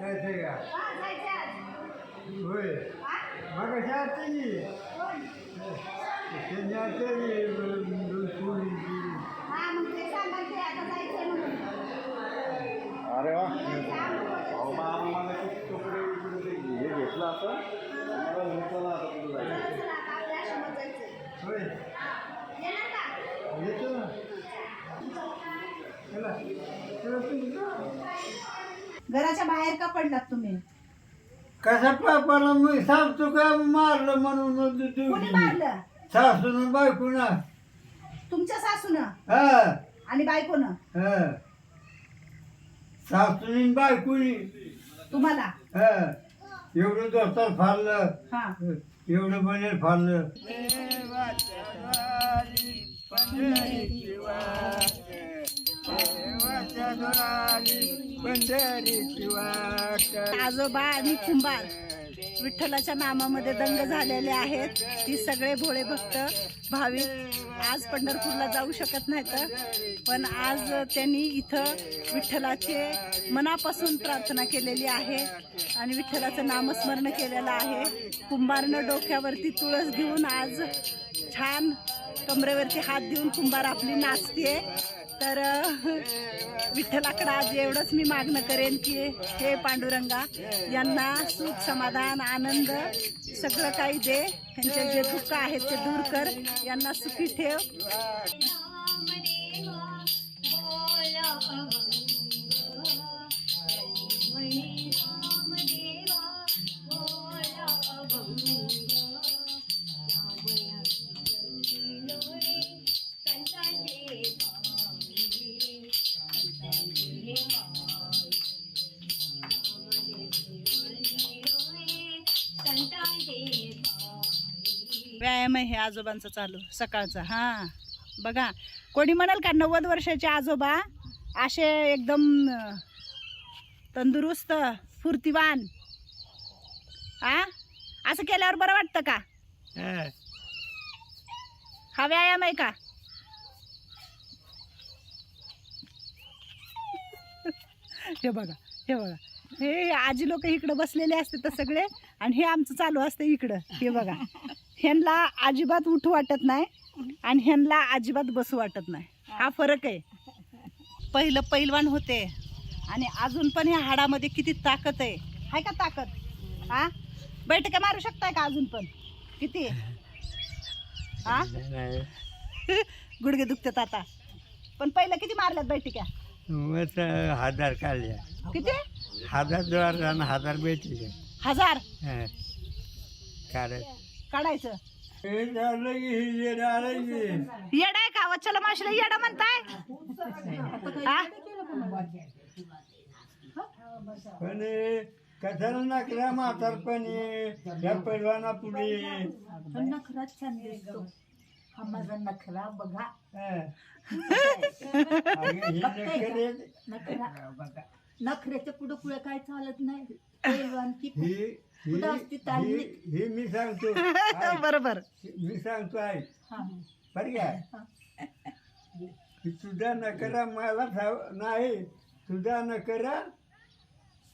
का जायचं आज. होय? मग कशा आरती कोण? त्यांनी आरती पोळीची मग ते सांगा ते आता जायचंय म्हणून. अरे वा अहो. मग मला ते कपडे हे घेतलं आता मला कुठं जायचं. होय का? येतो ना चला चला तुम्ही जा. घराच्या बाहेर का पडलात तुम्ही? कसा पापाला मी सांगतो का मारलं म्हणून कोणी मारलं? सासून बायकोना. तुमच्या सासूनं? हा. आणि बायकोनं? हा. सासून बायकोनी. तुम्हाला? हा. एवढं दोस्तर फारलं हा. एवढं बनेल आजोबा आणि कुंभार विठ्ठलाच्या नामामध्ये दंग झालेले आहेत. ती सगळे भोळे भक्त भाविक. आज पंढरपूरला जाऊ शकत नाहीत. पण आज त्यांनी इथं विठ्ठलाचे मनापासून प्रार्थना केलेली आहे आणि विठ्ठलाचं नामस्मरण केलेलं आहे. कुंभारनं डोक्यावरती तुळस घेऊन आज छान कमरेवरती हात देऊन कुंभार आपली नाचते तर विठ्ठलाकडं आज एवढंच मी मागणं करेन की हे पांडुरंगा यांना सुख समाधान आनंद सगळं काही दे. यांचे जे दुःख आहेत ते दूर कर. यांना सुखी ठेव. व्यायाम आहे हे आजोबांचा चालू सकाळचा. हा. बघा कोणी म्हणाल का नव्वद वर्षाचे आजोबा असे एकदम तंदुरुस्त फुर्तीवान? आ? असं केल्यावर बरं वाटतं का? हा व्यायाम आहे का? हे बघा हे बघा. हे आजी लोक इकडं बसलेले असते तर सगळे आणि हे आमचं चालू असतं इकडं. हे बघा. ह्यांना अजिबात उठू वाटत नाही आणि ह्यांना अजिबात बसू वाटत नाही. हा फरक आहे. पहिलं पैलवान होते आणि अजून पण ह्या हाडामध्ये किती ताकद आहे. आहे का ताकद? हा? बैठका मारू शकताय का अजून पण? किती? हा? गुडघे दुखतात आता. पण पहिलं किती मारल्यात बैठक्या? हजार काढल्या. किती? हजार आणि हजार भेटले हजार? काढत. काढायचं. येडा आहे का वच्छला मावशीला येडा म्हणताय. हा? पण हे कशाला नकरा म्हातारपणी या पैलवाना पुढे. नखराच छान दिसतो. हा माझा नखरा बघा. नखरा नखऱ्याच्या पुढं पुढे काय चालत नाही. पैलवान की कुठं असते तालमीत? हे मी सांगतो. ऐक, बरोबर. मी सांगतो आहे. हा. बरं की? तुझा नकरा मला ठाव नाही. तुझा नकरा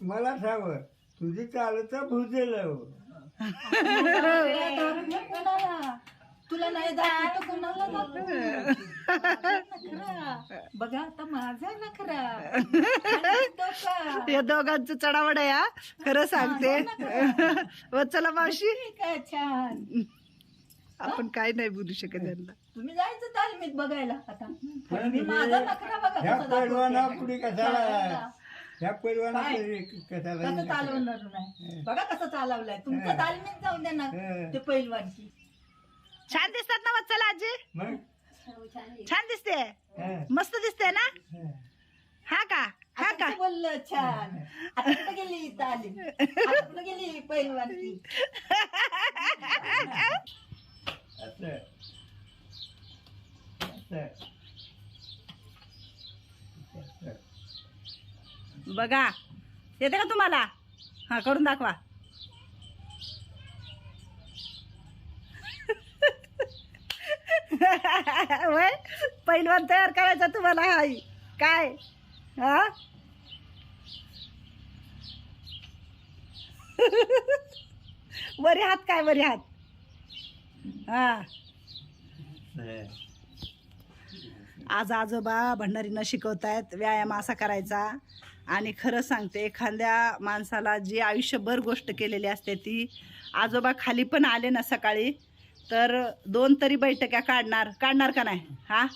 मला ठाव तुझी चालत भुजेल. कोणाला? तुला नाही दाखवत कोणाला दाखवू? नखरा. बघा आता माझा नखरा? या दोघांचं चढावड आहे हा. खरं सांगते. वत्सला मावशी. काय छान? आपण काय नाही बोलू शकत यांना. तुम्ही जायचं तालमीत बघायला आता. मी माझा नखरा बघा कसा दाखवते. पुढे. ह्या पैलवाना कसं कशाला चालवणार नाही? बघा कसं चालवलंय. तुमचं हं. तालमीत जाऊन द्या ना हं. ते पैलवानची. छान दिसतात ना वत्सला आजी? मग? छान दिसते. हं, मस्त दिसते ना? हं. का? हा का? बोललं? छान. आता कुठं गेली कुठं गेली असं. बघा. येते का तुम्हाला? हा करून दाखवा. पहिलवान तयार करायचा तुम्हाला आई. काय? हा? वरी हात काय वरी हात? हा. आज आजोबा भंडारींना शिकवतायत व्यायाम असा करायचा. आणि खरं सांगते एखाद्या माणसाला जी आयुष्यभर गोष्ट केलेली असते ती आजोबा खाली पण आले ना सकाळी तर दोन तरी बैठक्या काढणार. काढणार का नाही? हा?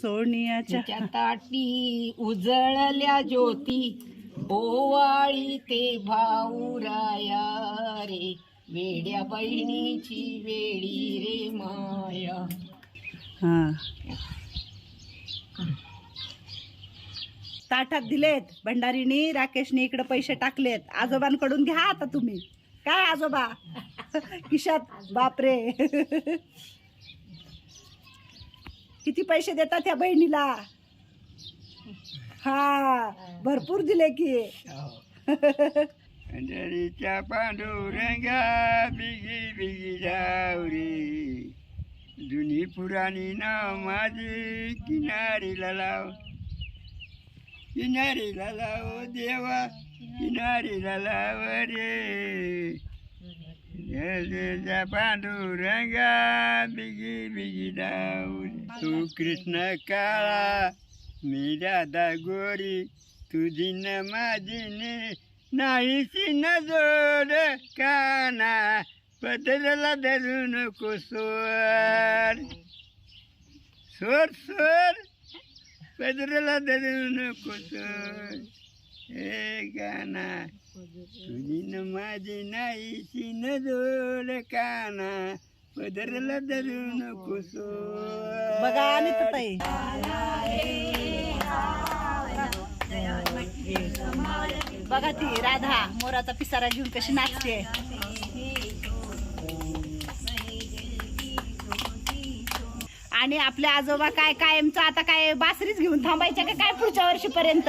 सोनियाच्या ताटी उजळल्या ज्योती. ओवाळी ते भाऊराया रे. वेड्या बहिणीची वेडी रे माया. हा. ताटात दिलेत भंडारीनी राकेशने इकडे पैसे टाकलेत. आजोबांकडून घ्या आता तुम्ही. काय आजोबा? खिशात बापरे. किती पैसे देतात त्या बहिणीला? हा भरपूर दिले की. जरीच्या पांडुरंगा बिगी बिगी जावरी. जुनी पुराणी नाव माझी किनारीला लाव. किनारीला लाव देवा किनारीला लाव रे. जयच्या पांडुरंगा बिगी बिगी जावरी तू कृष्ण काळा मी राधा गोरी तुझी न माझी नाहीशी न जोड काना पदरला धरू नको सोर सोर सोर पदरला धरू नको सोर हे गाना तुझी न माझी नाहीशी न जोड काना पदरला धरू नको बघा आणि ताई बघा ती राधा मोराचा पिसारा घेऊन कशी नाचते आणि आपले आजोबा काय कायमचं आता काय बासरीच घेऊन थांबायच्या का काय पुढच्या वर्षीपर्यंत?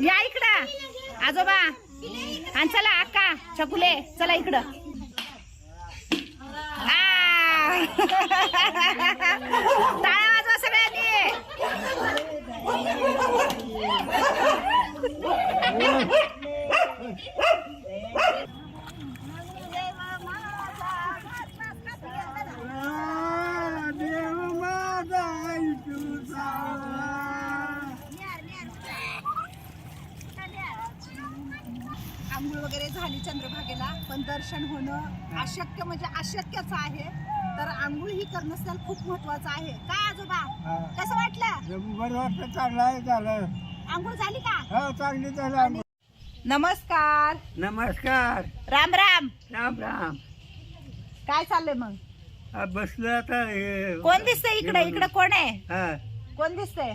या इकडं. आजोबा. आणि चला अक्का चकुले चला इकडं. आ! टाळ्या वाजवा सगळ्यांनी देव माझा तुझा आंघोळ वगैरे झाली चंद्रभागेला पण दर्शन होणं अशक्य म्हणजे अशक्यच आहे. तर आंघोळ ही करणं खूप महत्वाचं आहे. काय आजोबा? कसं वाटलं? बरं वाटतं चांगलं झालं. आंघोळ झाली का? हो चांगली झालं नमस्कार. नमस्कार. राम राम. राम राम. काय चाललंय मग? हा, बसलो आता हे- कोण दिसतंय इकडे? इकडे कोण आहे? हा. कोण दिसतंय?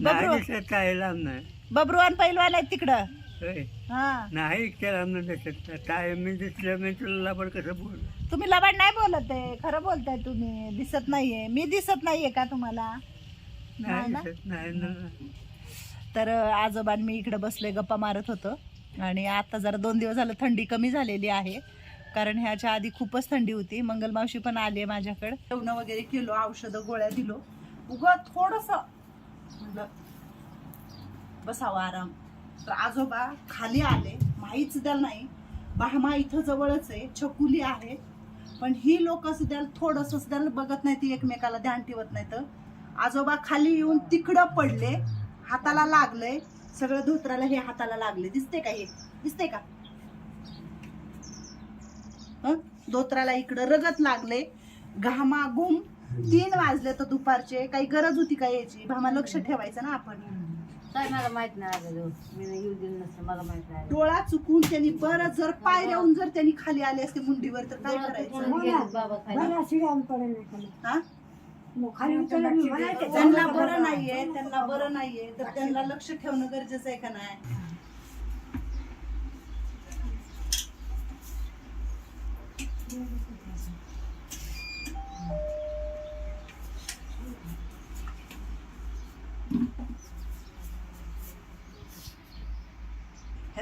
नाही बबरू. दिसत काय लांब नाही. बबरुवान पैलवान आहेत तिकडं. होय. हा. नाही त्या लांब नाही दिसत काय मी दिसलं मी तुला कसं बोल? तुम्ही लबाड नाही बोलत आहे. खरं बोलताय तुम्ही. दिसत नाहीये. मी दिसत नाहीये का तुम्हाला? नाही नाही ना? दिसत नाही ना. तर आजोबां मी इकडे बसले गप्पा मारत होतो. आणि आता जरा दोन दिवस झालं थंडी कमी झालेली आहे. कारण ह्याच्या आधी खूपच थंडी होती. मंगलमावशी पण आली माझ्याकडे. जेवण वगैरे केलो औषधं गोळ्या दिलो. उगं थोडस म्हणलं बसावं आराम. तर आजोबा खाली आले. माहीच द्याल नाही. बाहमा इथं जवळच आहे. छकुली आहे. पण ही लोक सुद्धा थोडंसं सुद्धा बघत नाही ती एकमेकाला ध्यान ठेवत नाही तर आजोबा खाली येऊन तिकडं पडले. हाताला लागले सगळं धोत्राला हे हाताला लागले दिसते का हे? दिसते का? हं? धोत्राला इकडं रगत लागले घामा गुम. तीन वाजले तर दुपारचे. काही गरज होती का याची? भामा लक्ष ठेवायचं ना आपण. काय मला माहीत नाही आलेलो मी येऊ दिलं नसतं मला माहीत नाही. डोळा चुकून त्यांनी परत जर पाय राहून जर त्यांनी खाली आले असते मुंडीवर तर काय करायचं? बाबा खाली. हा? त्यांना बरं नाहीये त्यांना बरं नाहीये. तर त्यांना लक्ष ठेवणं गरजेचं आहे का नाही?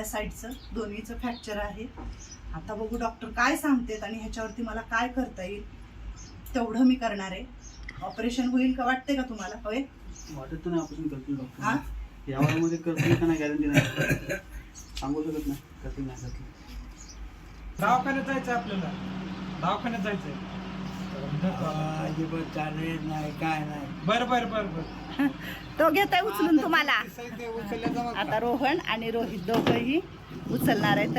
ह्या साईडचं दोन्हीचं फ्रॅक्चर आहे. आता बघू डॉक्टर काय सांगतेत आणि ह्याच्यावरती मला काय करता येईल तेवढं मी करणार आहे. ऑपरेशन होईल का वाटते का तुम्हाला? होय? वाटत नाही ऑपरेशन करतील डॉक्टर हा? या वयामध्ये करतील का नाही गॅरंटी नाही. सांगू शकत नाही. करतील नाही करतील. दवाखान्यात जायचं आपल्याला. दवाखान्यात जायचंय. अजिबात चालेल नाही काय नाही बर बर बर बर. तो घेताय उचलून तुम्हाला. आता रोहन आणि रोहित दोघंही उचलणार आहेत.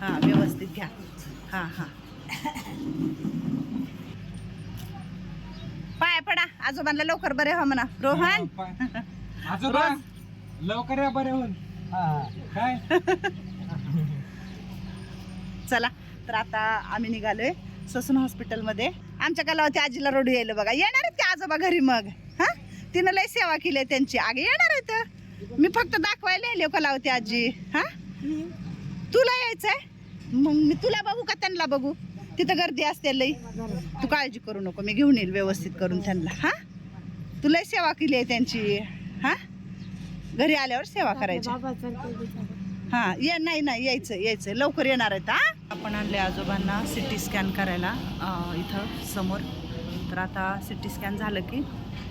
हा व्यवस्थित घ्या. हा हा. पाय पडा. आजोबांना लवकर बरे हो म्हणा. रोहन? आजोबा लवकर या बरे होऊन. काय? चला तर आता आम्ही निघालोय ससून हॉस्पिटलमध्ये. आमच्या कलावती आजीला रडू यायला बघा. येणार आहेत का आजोबा घरी मग. हा? तिनं लय सेवा केली आहे त्यांची. आगे येणार आहेत. मी फक्त दाखवायला येईल कलावती आजी. हा? तुला यायचंय? मग मी तुला बघू का त्यांना बघू? तिथं गर्दी असते लई. तू काळजी करू नको. मी घेऊन येईल व्यवस्थित करून त्यांना. हा? तुला सेवा केली आहे त्यांची. हा? घरी आल्यावर सेवा करायची. हा ये नाही नाही यायचं यायचं. लवकर येणार आहेत हा? आपण आणले आजोबांना सी टी स्कॅन करायला इथं समोर. तर आता सी टी स्कॅन झालं की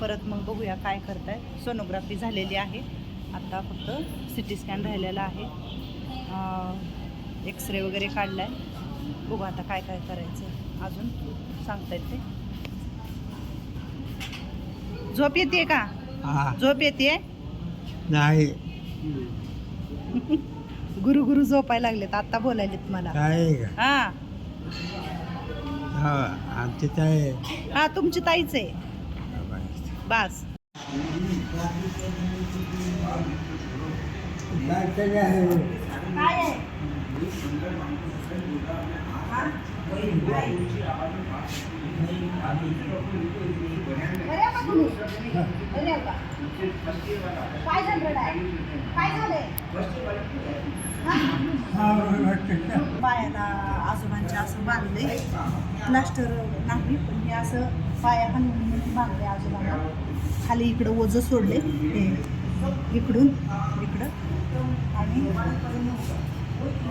परत मग बघूया काय करताय. सोनोग्राफी झालेली आहे. आता फक्त सी टी स्कॅन राहिलेला आहे. एक्सरे वगैरे काढलाय. बघू आता काय काय करायचं. अजून सांगतायत ते झोप येते का? हा. झोप येते? नाही. गुरु गुरु झोपायला लागलेत आता बोलायलेत मला. काय हा. हो आमची काय हा तुमची ताईच आहे. बास. काय आहे बरे. आहे? का तुम्ही? बरे आहे का? काय झालं? काय झालंय? पायाला आजोबांच्या असं बांधले प्लास्टर नाही पण हे असं पाया हलवून बांधले आजोबांना. खाली इकडं ओझं सोडले हे इकडून इकडं. आणि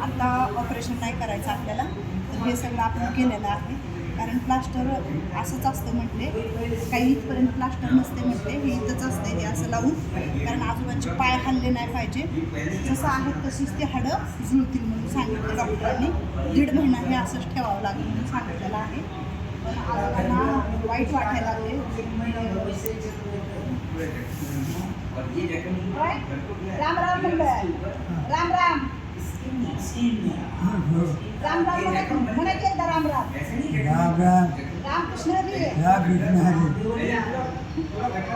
आता ऑपरेशन नाही करायचं आपल्याला. तर हे सगळं आपण केलेलं आहे. कारण प्लास्टर असंच असतं म्हटले. काही इथपर्यंत प्लास्टर नसते म्हटले हे इथंच असते हे असं लावून. कारण आजोबांचे पाय हल्ले नाही पाहिजे. जसं आहे तशीच ते हाडं जुळतील म्हणून सांगितलं डॉक्टरांनी. दीड महिना हे असंच ठेवावं लागेल म्हणून सांगितलेलं आहे. पण आजोबांना वाईट वाटायला लागले. राम राम राम राम. राम राम। म्हणायचं म्हणायचं एकदा राम राम राम राम रामकृष्ण हरी राम कृष्ण हरी प्रगत